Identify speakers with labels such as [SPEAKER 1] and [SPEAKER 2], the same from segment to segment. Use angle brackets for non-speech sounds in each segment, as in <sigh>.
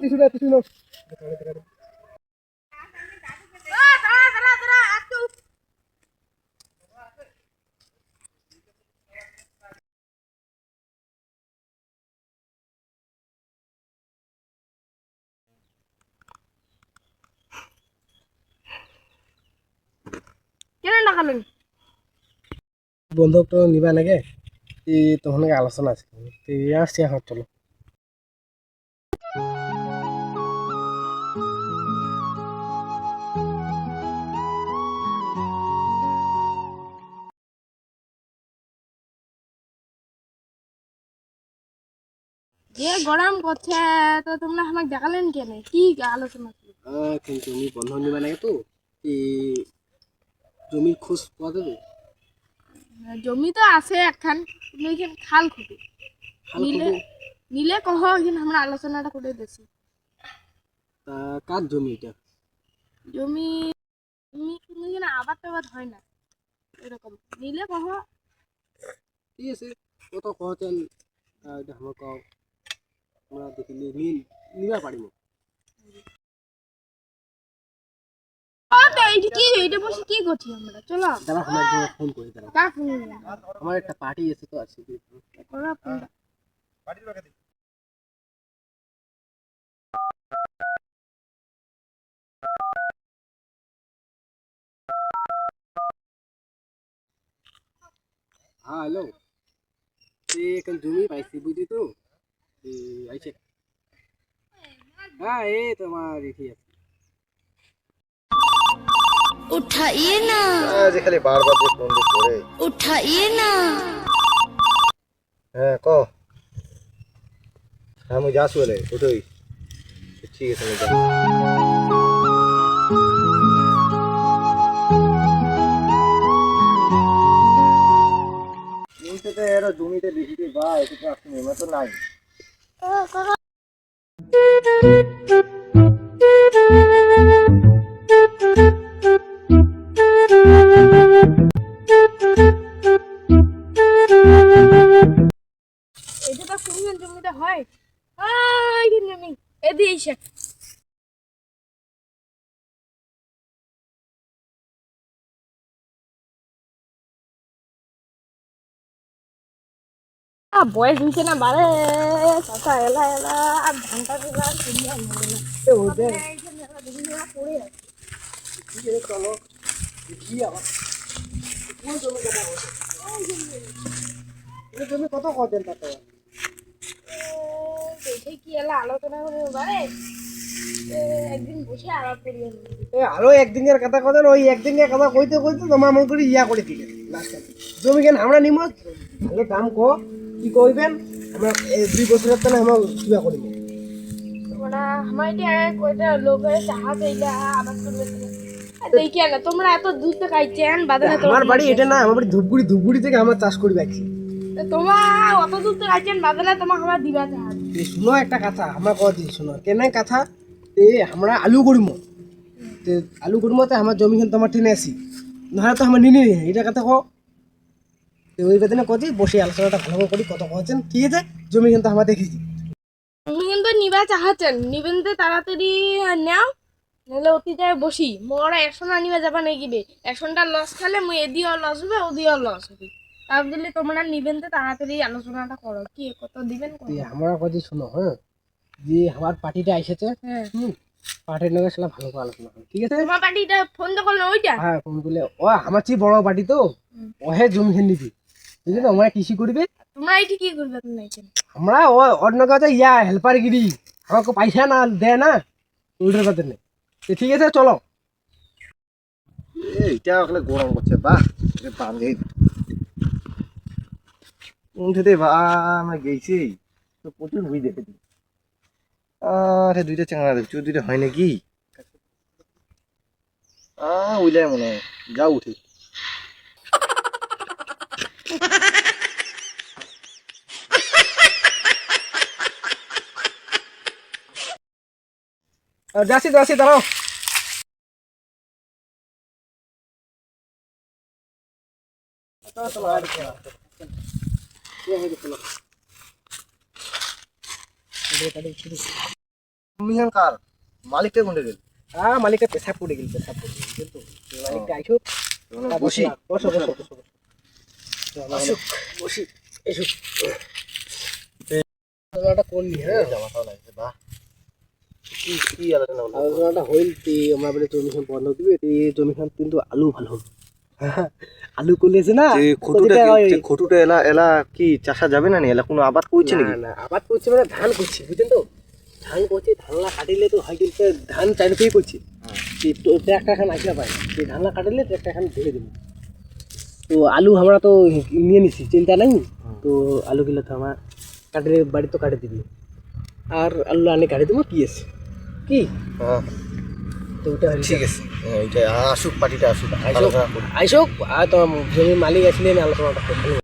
[SPEAKER 1] Tissue নাও
[SPEAKER 2] কেন ডাকালেন
[SPEAKER 1] বন্ধুক তো নিবা নাগে ই তখন আলোচনা আছে। আসছি এখন চলো
[SPEAKER 2] যে গরম করছে তো তোমরা আমাকে দেখালেন কেন? কি আলোচনা?
[SPEAKER 1] কিন্তু জমি বন্ধ নিবা নাগে তো। ই জমির খোঁজ পাওয়া যাবে?
[SPEAKER 2] জমি তো আছে একখান কিন্তু এখানে খাল খুঁটি নিলে নিলে কহ এখানে আমরা আলোচনাটা করে দিছি
[SPEAKER 1] তা কার জমি এটা?
[SPEAKER 2] জমি জমি কিন্তু এখানে আবাদ টাবাদ হয় না এরকম। নিলে কহ।
[SPEAKER 1] ঠিক আছে কত কহতেন এটা আমার কও। আমরা দেখিলে নিন নিবা পারিব
[SPEAKER 2] ও তো এইটা কি এইটা বসে কি করছি আমরা? চলো।
[SPEAKER 1] দাঁড়া আমার একজন ফোন করি দাঁড়া।
[SPEAKER 2] কাক ফোন
[SPEAKER 1] আমার একটা পার্টি আছে তো আছে হ্যাঁ হ্যালো এ এখন জমি পাইছি বুঝলি তো? আইছে। হ্যাঁ, হ্যাঁ এই তোমার ইটি আছে।
[SPEAKER 3] উঠাইয়ে না।
[SPEAKER 4] হ্যাঁ, আজ খালি বারবার যে ফোন করে।
[SPEAKER 3] উঠাইয়ে না।
[SPEAKER 4] হ্যাঁ ক? হ্যাঁ মুই যাস বলে উঠোই। ঠিক আছে যাস জমিতে বেশি ভাই এটা তো নাই।
[SPEAKER 2] এটা তো শুনলেন জমিটা হয়। আই জমি এদিকে বয়স হয়েছে না বারে? চাচা এলা এলা আর ধানটা দিলা কিনে আনবে না।
[SPEAKER 1] এ ওদের
[SPEAKER 2] এইখানে এলা দেখি না পড়ে আছে
[SPEAKER 1] কি রে চলো কি আবার কোন জমি কথা বলছো এই জমি কত কদেন তাতে
[SPEAKER 2] কি এলা আলোচনা করে বারে
[SPEAKER 1] আরও একদিনের কথা কদেন ওই একদিনের কথা কইতে কইতে তোমার মন করে ইয়া করে দিলে জমি কেন আমরা নিম ভালো দাম কো। কি কইবেন? আমরা দুই বছরের তো আমরা কিবা করিব।
[SPEAKER 2] আমার এটা কয়টা লোকের চাহা চাইলা আবাদ করবে তোমরা এত দূর থেকে আইছেন বাদানে
[SPEAKER 1] আমার বাড়ি এটা না আমার বাড়ি ধূপগুড়ি ধূপগুড়ি থেকে আমরা চাষ করি পাচ্ছি
[SPEAKER 2] তোমার অত দূর থেকে আইছেন বাদানে তোমার আমার দিবা
[SPEAKER 1] এই শুনো একটা কথা আমরা কত দিই শুনো কেন কথা? এ আমরা আলু করিম তে আলু করিম তো আমার জমিখান তোমার টেনে আসি নহলে তো আমার নিনি এটা কথা কো তো ওই বেদনে কদি বসে আলোচনাটা ভালো করে কত কছেন কি আছে জমি কিন্তু আমরা দেখেছি।
[SPEAKER 2] তুমি কিন্তু নিবা চাহাচ্ছেন নিবেন তো তাড়াতাড়ি নাও নাহলে অতি যায় বসি। মোরা একশো আনিবা নিবা যাবা নাকি বে? একশোটা লস খালে মুই এদিও লস হবে ওদিও লস হবে। তার বলে তোমরা নিবেন তো তাড়াতাড়ি আলোচনাটা করো কি কত দিবেন?
[SPEAKER 1] আমরা কদি শুনো হ্যাঁ? যে আমার পার্টিটা এসেছে
[SPEAKER 2] হ্যাঁ।
[SPEAKER 1] হুম? পার্টির লগে সেটা ভালো করে আলোচনা হবে ঠিক আছে?
[SPEAKER 2] তোমার পার্টিটা ফোন তো করল ওইটা?
[SPEAKER 1] হ্যাঁ ফোন করলে ও আমার চেয়ে বড় পার্টি তো ওহে জমি নিবি। বুঝলি তো আমরা কৃষি করবে?
[SPEAKER 2] তোমরা এইটি কি করবে তোমরা
[SPEAKER 1] আমরা ও অন্য কাজে ইয়া হেল্পার গিরি। আমাকে পয়সা না দেয় না ওইটার কথা নেই। ঠিক আছে চলো।
[SPEAKER 4] এইটা ওখানে গরম করছে বাহ বান্ধে উঠেতে বা আমরা গেছি। তো প্রচুর হুই দেখেছি আরে দুইটা চাঙা দেখছি দুইটা হয় নাকি? আহ উইলে মনে হয়। যা উঠে
[SPEAKER 1] আহ, যাচ্ছি যাচ্ছি দাঁড়াও চলো চলো আর কি আছে। এ হয়ে গেছে, চলো। এদিকে কাটি, শুরু।
[SPEAKER 4] জমিখান কার মালিকটা কোনটা গেল?
[SPEAKER 1] আহ মালিকটা পেশাব করে গেল পেশাব করে গেল কিন্তু মালিকটা আইসো।
[SPEAKER 4] বসো
[SPEAKER 1] বসো বসো। আসুক বসি এসো। আলোচনাটা করলি হ্যাঁ?
[SPEAKER 4] জামাটাও লাগছে বাহ। কি কি আলোচনা
[SPEAKER 1] আলোচনাটা হইল তে আমরা বলে জমিখান বন্ধ দিবে তে জমিখান কিন্তু আলু ভালো। হলো <laughs> আলু করলেছে না
[SPEAKER 4] খটুটা
[SPEAKER 1] ওদিকে
[SPEAKER 4] কি-
[SPEAKER 1] ওই-
[SPEAKER 4] যে খটুটা এলা এলা কি চাষা যাবে না নি? এলা কোনো আবাদ করছে
[SPEAKER 1] না,
[SPEAKER 4] নাকি?
[SPEAKER 1] না আবাদ করছে মানে ধান করছে বুঝছেন তো? ধান করছে ধানলা কাটিলে তো হয় কিন্তু ধান চারিদিকেই করছে। ট্র্যাক্টর খান আসলে পায় সেই ধানলা কাটিলে ট্র্যাক্টর খান ধরে দেবো। তো আলু আমরা তো নিয়ে নিছি চিন্তা নাই। তো আলু গুলো তো আমার কাটলে বাড়ি তো কাটে দিবি। আর আলু আনে কাটে দেবো কি আছে? কি?
[SPEAKER 4] হ্যাঁ।
[SPEAKER 1] তো ওটা
[SPEAKER 4] ঠিক আছে। আসুক পার্টিটা আসুক। আইসুক
[SPEAKER 1] আইসুক আর তোমার জমির মালিক আসলে আমি আলোচনাটা করব।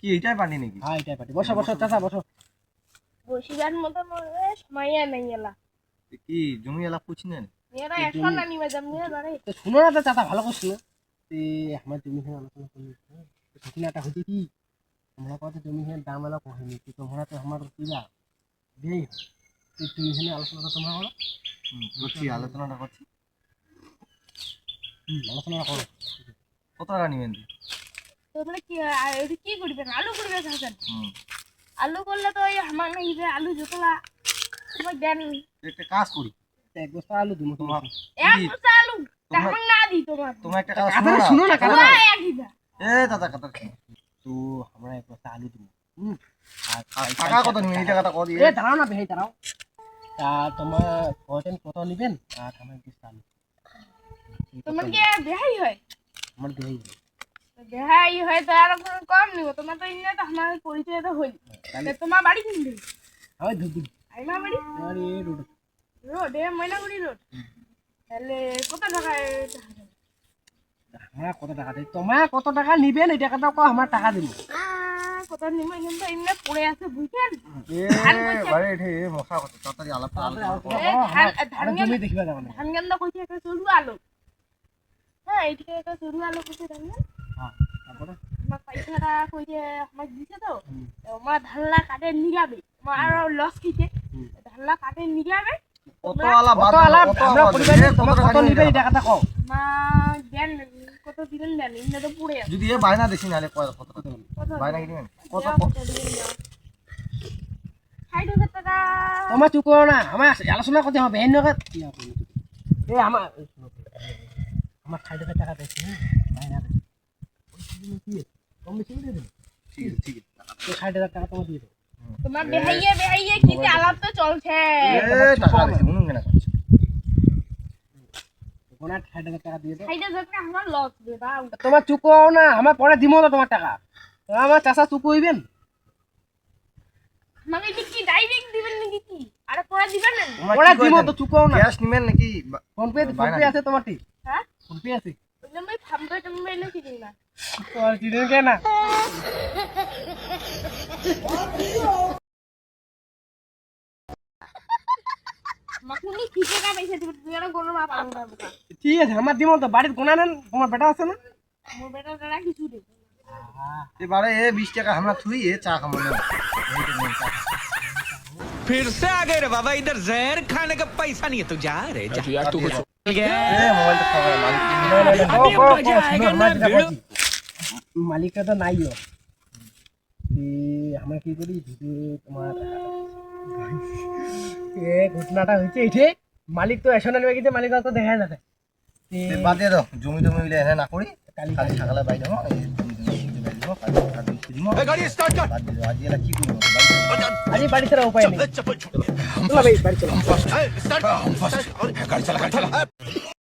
[SPEAKER 4] কি এইটাই পারলি নাকি?
[SPEAKER 1] হ্যাঁ এটাই পাটি বসো বসো চাচা বসো।
[SPEAKER 2] বসিবার মতো সময় নাই এলা
[SPEAKER 4] কি জমি এলা পুছি না
[SPEAKER 2] মেয়েরা এখন না নিবে যাম নিয়ে দাঁড়াই
[SPEAKER 1] তো শুনো না তো চাচা ভালো করছিল তে আমার জমিখানে আলোচনা করলি ঘটনাটা হচ্ছে কি? তোমরা কত জমিখানে দাম এলা কহেনি তো তোমরা তো আমার কিবা দেই। তো জমিখানে আলোচনাটা তোমরা করো।
[SPEAKER 4] করছি আলোচনাটা করছি।
[SPEAKER 1] হুম, আলোচনা করো।
[SPEAKER 4] কত টাকা নিবেন?
[SPEAKER 2] কি কি করবেন আলু করবে থাকেন আলু করলে তো ওই আমার নাইবে আলু যতলা তোমার দেন
[SPEAKER 4] একটা কাজ করি।
[SPEAKER 1] তো এক বস্তা আলু দিমু
[SPEAKER 4] তোমার
[SPEAKER 2] এক বস্তা আলু?
[SPEAKER 4] তোমার-
[SPEAKER 2] না দি তোমার
[SPEAKER 4] তোমার একটা কাজ
[SPEAKER 1] কথা
[SPEAKER 4] শোনো
[SPEAKER 1] শুনো
[SPEAKER 4] না
[SPEAKER 1] কথা
[SPEAKER 2] এক দিবা
[SPEAKER 4] এ দাদা কথা
[SPEAKER 1] তো আমরা এক বস্তা আলু দিমু হুম। আর
[SPEAKER 4] টাকা কত নিবেন টাকাটা কত দিয়ে?
[SPEAKER 1] এ দাঁড়াও না বেহাই দাঁড়াও। তা তোমার কয়টেন কত নিবেন? আর আমার বস্তা আলু।
[SPEAKER 2] তোমার কি বেহাই হয়?
[SPEAKER 1] আমার বেহাই
[SPEAKER 2] বেহাই হয় তো আর কোনো কম নিব। তোমার তো ইন্না তো আমার পরিচয় তো হইল। তা তোমার বাড়ি কিনবে
[SPEAKER 1] আমি ধুবি
[SPEAKER 2] আইমা বাড়ি?
[SPEAKER 1] আর রোড।
[SPEAKER 2] রোড এ ময়নাগুড়ি রোড? তাহলে কত টাকা?
[SPEAKER 1] আমরা কত টাকা দিই তোমার কত টাকা নিবেন এই টাকাটা কো আমার টাকা দিব।
[SPEAKER 2] কত নিব? কিন্তু এমনি পড়ে আছে বুঝছেন?
[SPEAKER 4] এ বাড়ি এঠে মশা কত তাড়াতাড়ি আলাপ আলোচনা
[SPEAKER 2] ধান
[SPEAKER 1] দেখিবা না।
[SPEAKER 2] ধান গেন্দ কইছে একটা সরু আলু। হ্যাঁ এইদিকে একটা সরু আলু কইছে ধান
[SPEAKER 1] তারপরে?
[SPEAKER 2] আমার পয়সাটা কইছে আমাকে দিছে তো আমার ধানলা কাটে আমার আরও লস
[SPEAKER 4] কত আলা
[SPEAKER 1] কত আমরা পরিবার নিয়ে তোমার
[SPEAKER 4] কত
[SPEAKER 1] কত
[SPEAKER 4] টাকা
[SPEAKER 1] নিবেন এই
[SPEAKER 4] নিবেন?
[SPEAKER 1] টাকাটা কও।
[SPEAKER 2] আমার দেন কত দিবেন দেন? ইন্না তো পড়ে আছে।
[SPEAKER 4] যদি এ বায়না নালে কত কত
[SPEAKER 2] কত
[SPEAKER 4] বায়না কি দিবেন কত
[SPEAKER 2] কত?
[SPEAKER 1] তোমার চুপ করো না আমার আলোচনা করতে হবে বেহেন নগদ। এ আমার আমার ষাট টাকা দিয়েছে হ্যাঁ বাইরে আছে। ওই জন্য কি আছে? কম বেশি করে দেবেন
[SPEAKER 4] ঠিক আছে ঠিক আছে
[SPEAKER 1] তো ষাট হাজার টাকা তোমার দিয়ে দেবো
[SPEAKER 2] তোমার বেহাইয়ে বেহাইয়ে কি আলাপ তো চলছে
[SPEAKER 4] টাকা দিছি উনুন কেনা করছে
[SPEAKER 1] ওনার ষাট হাজার টাকা দিয়ে দেবো
[SPEAKER 2] ষাট হাজার টাকা আমার লস দে বা
[SPEAKER 1] তোমার চুকোও না আমার পরে দিব তো তোমার টাকা। আমার চাষা চুকোইবেন
[SPEAKER 2] কি ডাইরেক্ট দিবেন নাকি কি আরে পরে দিবেন না
[SPEAKER 1] দিব তো চুকোও না।
[SPEAKER 4] ক্যাশ নিবেন নাকি?
[SPEAKER 1] ফোন পে ফোন পে আছে তোমার ঠিক
[SPEAKER 2] হ্যাঁ?
[SPEAKER 1] ফোন পে আছে।
[SPEAKER 2] ওই জন্য আমি ফার্ম করে তুমি এনে কি না
[SPEAKER 1] তোমার চিনেন কে না
[SPEAKER 2] আমাকে উনি কি টাকা পয়সা দিবেন তুই আর কোনো মা পালন করবো না
[SPEAKER 1] ঠিক আছে আমার দিব তো বাড়ির গোনা নেন তোমার বেটা আছে না
[SPEAKER 2] মোর বেটা টাকা কিছু দেবে
[SPEAKER 4] এবারে এ বিশ টাকা আমরা থুই এ চা খাবো না
[SPEAKER 5] फिर से आ गए रे बाबा इधर जहर खाने का पैसा नहीं है तू जा रे जा
[SPEAKER 4] এ মোবাইলটা খাবো মালিক
[SPEAKER 1] মালিকটা তো নাইও আমরা কি করি ভিডিও তোমার এ ঘটনাটা হয়েছে এইটে মালিক তো এসে নেবে কিন্তু মালিক তো দেখা যাবে
[SPEAKER 4] বাদ দাও জমি টমি না করি
[SPEAKER 1] কালি
[SPEAKER 4] খালি সকালে বাইরে
[SPEAKER 5] गाड़ी स्टार्ट कर।
[SPEAKER 4] अरे गाड़ी
[SPEAKER 1] चला उपाय नहीं। चलो भाई
[SPEAKER 5] गाड़ी चला।
[SPEAKER 1] हम फ़र्स्ट स्टार्ट हम
[SPEAKER 5] फ़र्स्ट गाड़ी चला गाड़ी चला।